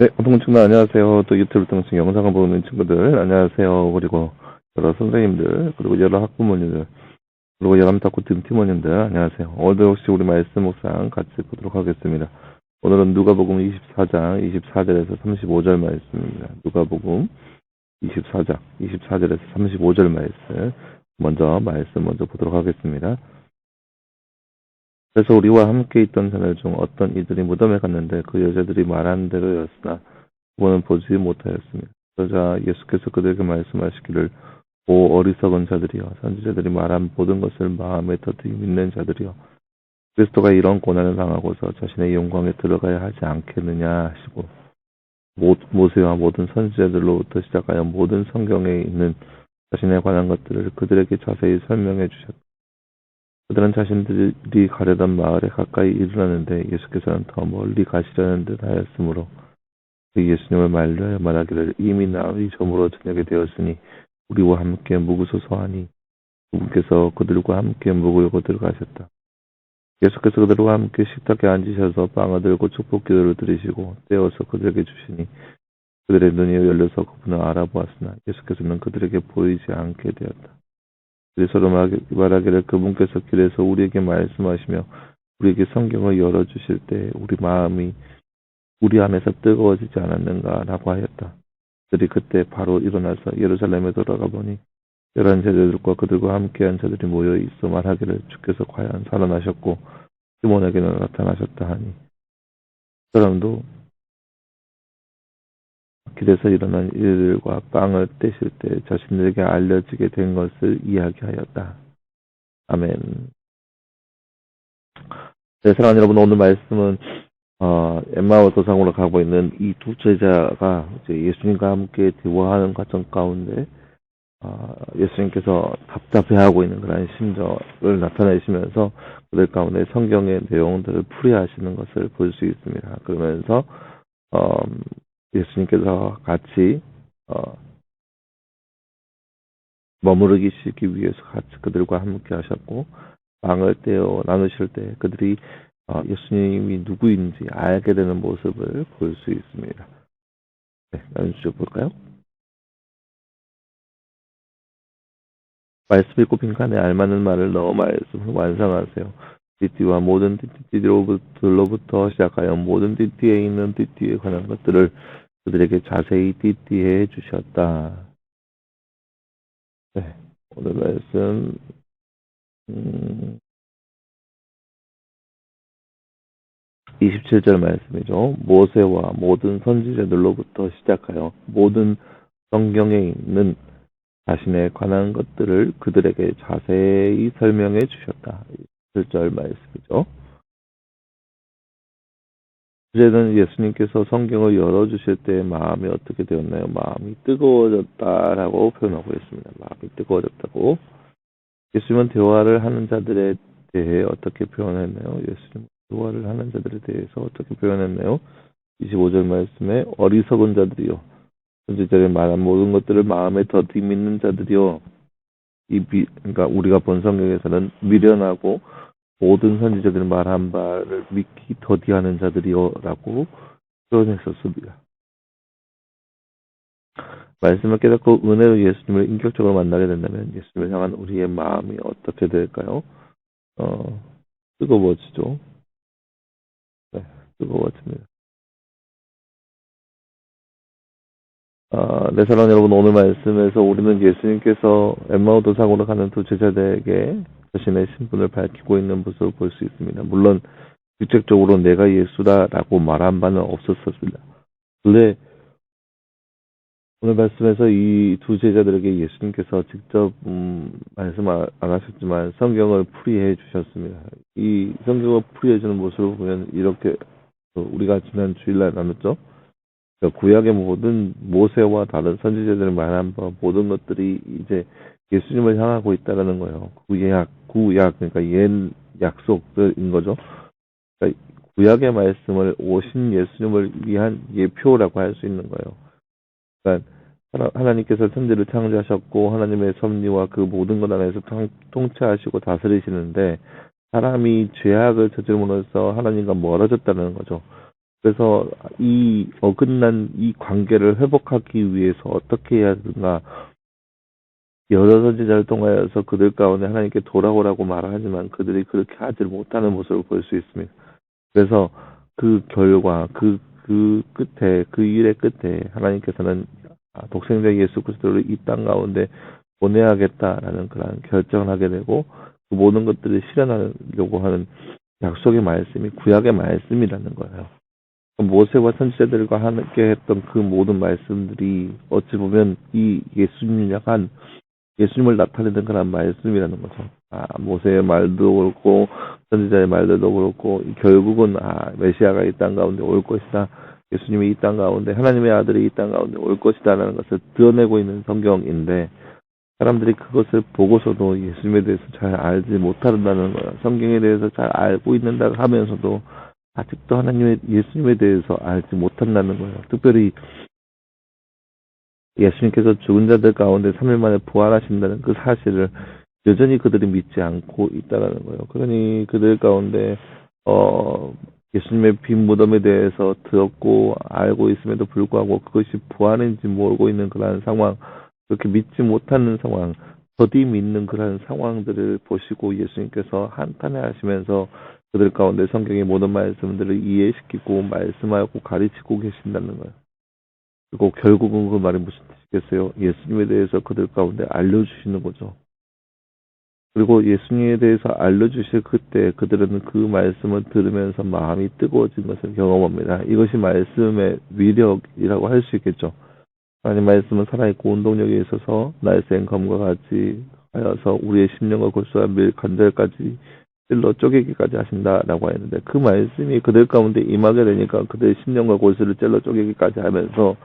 네, 동친구 안녕하세요. 또 유튜브 통해서 영상을 보는 친구들 안녕하세요. 그리고 여러 선생님들 그리고 여러 학부모님들 그리고 여람탁구 팀 팀원님들 안녕하세요. 오늘도 역시 우리 말씀 묵상 같이 보도록 하겠습니다. 오늘은 누가복음 24장 24절에서 35절 말씀입니다. 누가복음 24장 24절에서 35절 말씀 먼저 말씀 먼저 보도록 하겠습니다. 그래서 우리와 함께 있던 자들 중 어떤 이들이 무덤에 갔는데 그 여자들이 말한 대로였으나 그거는 보지 못하였습니다. 그러자 예수께서 그들에게 말씀하시기를 오 어리석은 자들이여 선지자들이 말한 모든 것을 마음에 터득 믿는 자들이여 그리스도가 이런 고난을 당하고서 자신의 영광에 들어가야 하지 않겠느냐 하시고 모, 모세와 모든 선지자들로부터 시작하여 모든 성경에 있는 자신에 관한 것들을 그들에게 자세히 설명해 주셨다. 그들은 자신들이 가려던 마을에 가까이 이르렀는데 예수께서는 더 멀리 가시려는 듯 하였으므로 그 예수님을 말려야 말하기를 이미 나의 점으로 저녁이 되었으니 우리와 함께 묵으소서 하니 그분께서 그들과 함께 묵으려고 들어가셨다. 예수께서 그들과 함께 식탁에 앉으셔서 빵을 들고 축복 기도를 드리시고 떼어서 그들에게 주시니 그들의 눈이 열려서 그분을 알아보았으나 예수께서는 그들에게 보이지 않게 되었다. 서로 말하기를 그분께서 길에서 우리에게 말씀하시며 우리에게 성경을 열어주실 때 우리 마음이 우리 안에서 뜨거워지지 않았는가라고 하였다. 그들이 그때 바로 일어나서 예루살렘에 돌아가 보니 열한 제자들과 그들과 함께한 자들이 모여 있어 말하기를 주께서 과연 살아나셨고 시몬에게는 나타나셨다 하니 그 사람도 길에서 일어난 일들과 빵을 떼실 때 자신들에게 알려지게 된 것을 이야기하였다. 아멘. 네, 사랑하는 여러분, 오늘 말씀은 어, 엠마오 도상으로 가고 있는 이 두 제자가 이제 예수님과 함께 대화하는 과정 가운데 어, 예수님께서 답답해하고 있는 그런 심정을 나타내시면서 그들 가운데 성경의 내용들을 풀이하시는 것을 볼 수 있습니다. 그러면서 어, 예수님께서 같이 어, 머무르기 시기 위해서 같이 그들과 함께 하셨고 빵을 떼어 나누실 때 그들이 어, 예수님이 누구인지 알게 되는 모습을 볼 수 있습니다. 네, 나누셔 볼까요? 말씀 읽고 빈칸에 알맞는 말을 넣어 말씀을 완성하세요. 띠띠와 모든 띠띠들로부터 시작하여 모든 띠띠에 있는 띠띠에 관한 것들을 그들에게 자세히 띠띠해 주셨다. 네, 오늘 말씀 음, 27절 말씀이죠. 모세와 모든 선지자들로부터 시작하여 모든 성경에 있는 자신에 관한 것들을 그들에게 자세히 설명해 주셨다. 7절 말씀이죠. 이제는 예수님께서 성경을 열어주실 때 마음이 어떻게 되었나요? 마음이 뜨거워졌다라고 표현하고 있습니다. 마음이 뜨거워졌다고. 예수님은 대화를 하는 자들에 대해 어떻게 표현했나요? 예수님 대화를 하는 자들에 대해서 어떻게 표현했나요? 25절 말씀에 어리석은 자들이요. 선지자의 말한 모든 것들을 마음에 더 뒷믿는 자들이요. 이 비, 그러니까 우리가 본 성경에서는 미련하고 모든 선지자들이 말한 바를 믿기 더디하는 자들이요라고 표현했었습니다. 말씀을 깨닫고 은혜로 예수님을 인격적으로 만나게 된다면 예수님을 향한 우리의 마음이 어떻게 될까요? 어, 뜨거워지죠. 네, 뜨거워집니다. 아, 네, 사랑하는 여러분, 오늘 말씀에서 우리는 예수님께서 엠마오 도상으로 가는 두 제자들에게 자신의 신분을 밝히고 있는 모습을 볼 수 있습니다. 물론 직접적으로 내가 예수다라고 말한 바는 없었습니다. 근데 오늘 말씀에서 이 두 제자들에게 예수님께서 직접 음, 말씀 안 하셨지만 성경을 풀이해 주셨습니다. 이 성경을 풀이해 주는 모습을 보면 이렇게 우리가 지난 주일날 나눴죠. 구약의 모든 모세와 다른 선지자들을 말한 바 모든 것들이 이제 예수님을 향하고 있다라는 거예요. 구약, 구약 그러니까 옛 약속들인 거죠. 그러니까 구약의 말씀을 오신 예수님을 위한 예표라고 할 수 있는 거예요. 그러니까 하나님께서 천지를 창조하셨고 하나님의 섭리와 그 모든 것 안에서 통치하시고 다스리시는데 사람이 죄악을 저지름으로써 하나님과 멀어졌다는 거죠. 그래서 이 어긋난 이 관계를 회복하기 위해서 어떻게 해야 하는가 여러 선지자를 통하여서 그들 가운데 하나님께 돌아오라고 말하지만 그들이 그렇게 하지 못하는 모습을 볼 수 있습니다. 그래서 그 결과 그, 그 끝에 그 일의 끝에 하나님께서는 독생자 예수 그리스도를 이 땅 가운데 보내야겠다라는 그런 결정을 하게 되고 그 모든 것들을 실현하려고 하는 약속의 말씀이 구약의 말씀이라는 거예요. 모세와 선지자들과 함께 했던 그 모든 말씀들이 어찌 보면 이 예수님을 향한 예수님을 나타내는 그런 말씀이라는 거죠. 아, 모세의 말도 그렇고 선지자의 말들도 그렇고 결국은 아, 메시아가 이 땅 가운데 올 것이다. 예수님이 이 땅 가운데 하나님의 아들이 이 땅 가운데 올 것이다라는 것을 드러내고 있는 성경인데 사람들이 그것을 보고서도 예수님에 대해서 잘 알지 못한다는 거예요. 성경에 대해서 잘 알고 있는다 하면서도 아직도 하나님의 예수님에 대해서 알지 못한다는 거예요. 특별히 예수님께서 죽은 자들 가운데 3일 만에 부활하신다는 그 사실을 여전히 그들이 믿지 않고 있다라는 거예요. 그러니 그들 가운데 어 예수님의 빈 무덤에 대해서 들었고 알고 있음에도 불구하고 그것이 부활인지 모르고 있는 그러한 상황, 그렇게 믿지 못하는 상황, 더디 믿는 그러한 상황들을 보시고 예수님께서 한탄해 하시면서 그들 가운데 성경의 모든 말씀들을 이해시키고 말씀하고 가르치고 계신다는 거예요. 그리고 결국은 그 말이 무슨 뜻이겠어요? 예수님에 대해서 그들 가운데 알려주시는 거죠. 그리고 예수님에 대해서 알려주실 그때 그들은 그 말씀을 들으면서 마음이 뜨거워진 것을 경험합니다. 이것이 말씀의 위력이라고 할 수 있겠죠. 하나님 말씀은 살아있고 운동력이 있어서 날쌘 검과 같이 하여서 우리의 심령과 골수와 밀 관절까지 찔러 쪼개기까지 하신다라고 했는데 그 말씀이 그들 가운데 임하게 되니까 그들의 심령과 골수를 찔러 쪼개기까지 하면서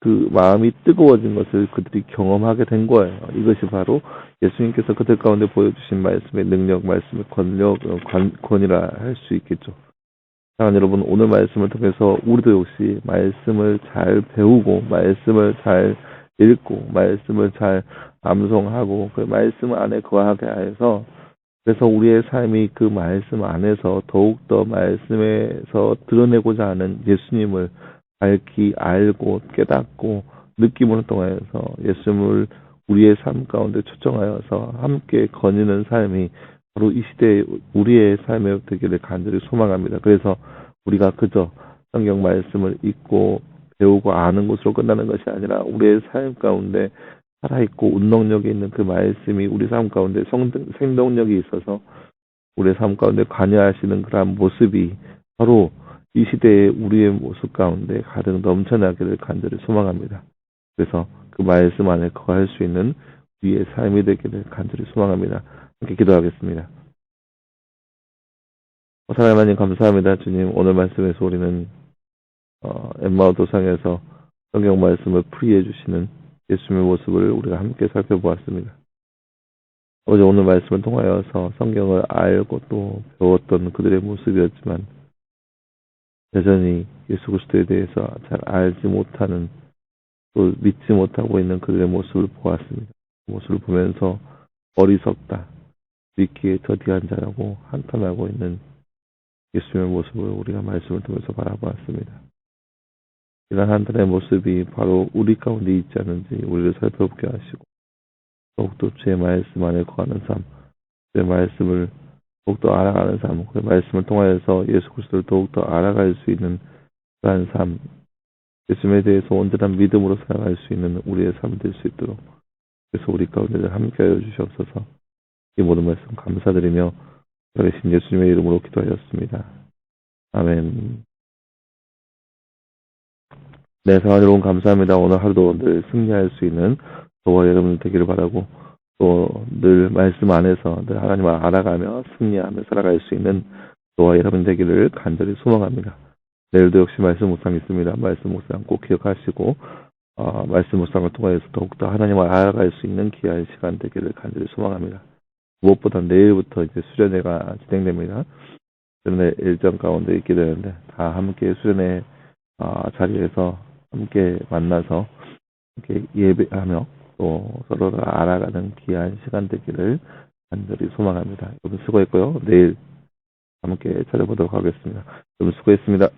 그 마음이 뜨거워진 것을 그들이 경험하게 된 거예요. 이것이 바로 예수님께서 그들 가운데 보여주신 말씀의 능력, 말씀의 권력, 어, 권, 권이라 할 수 있겠죠. 사랑하는 여러분, 오늘 말씀을 통해서 우리도 역시 말씀을 잘 배우고, 말씀을 잘 읽고, 말씀을 잘 암송하고, 그 말씀 안에 거하게 해서, 그래서 우리의 삶이 그 말씀 안에서 더욱더 말씀에서 드러내고자 하는 예수님을 밝히 알고 깨닫고 느낌으로 통하여서 예수님을 우리의 삶 가운데 초청하여서 함께 거니는 삶이 바로 이 시대의 우리의 삶에 되기를 간절히 소망합니다. 그래서 우리가 그저 성경 말씀을 읽고 배우고 아는 것으로 끝나는 것이 아니라 우리의 삶 가운데 살아있고 운동력이 있는 그 말씀이 우리 삶 가운데 생동력이 있어서 우리의 삶 가운데 관여하시는 그러한 모습이 바로 이 시대의 우리의 모습 가운데 가득 넘쳐나기를 간절히 소망합니다. 그래서 그 말씀 안에 거할 수 있는 우리의 삶이 되기를 간절히 소망합니다. 함께 기도하겠습니다. 어, 사랑하는 하나님 감사합니다. 주님 오늘 말씀에서 우리는 어, 엠마오 도상에서 성경 말씀을 풀이해 주시는 예수님의 모습을 우리가 함께 살펴보았습니다. 어제 오늘 말씀을 통하여서 성경을 알고 또 배웠던 그들의 모습이었지만 여전히 예수 그리스도에 대해서 잘 알지 못하는 또 믿지 못하고 있는 그들의 모습을 보았습니다. 그 모습을 보면서 어리석다, 믿기에 더디한 자라고 한탄하고 있는 예수님의 모습을 우리가 말씀을 통해서 바라보았습니다. 이런 한탄의 모습이 바로 우리 가운데 있지 않은지 우리를 살펴보게 하시고 더욱더 주의 말씀 안에 거하는 삶, 주의 말씀을 더욱더 알아가는 삶, 그 말씀을 통하여서 예수 그리스도를 더욱더 알아갈 수 있는 그러한 삶, 예수님에 대해서 온전한 믿음으로 살아갈 수 있는 우리의 삶이 될 수 있도록 그래서 우리 가운데 함께하여 주시옵소서 이 모든 말씀 감사드리며 여리신 예수님의 이름으로 기도하였습니다. 아멘 네, 사랑 여러분 감사합니다. 오늘 하루도 늘 승리할 수 있는 저와 여러분 되기를 바라고 또 늘 말씀 안에서 늘 하나님을 알아가며 승리하며 살아갈 수 있는 저와 여러분 되기를 간절히 소망합니다. 내일도 역시 말씀 묵상 있습니다. 말씀 묵상 꼭 기억하시고 어, 말씀 묵상을 통해서 더욱더 하나님을 알아갈 수 있는 귀한 시간 되기를 간절히 소망합니다. 무엇보다 내일부터 이제 수련회가 진행됩니다. 수련회 일정 가운데 있게 되는데 다 함께 수련회 어, 자리에서 함께 만나서 함께 예배하며 또 서로를 알아가는 귀한 시간 되기를 간절히 소망합니다. 여러분 수고했고요. 내일 함께 찾아보도록 하겠습니다. 여러분 수고했습니다.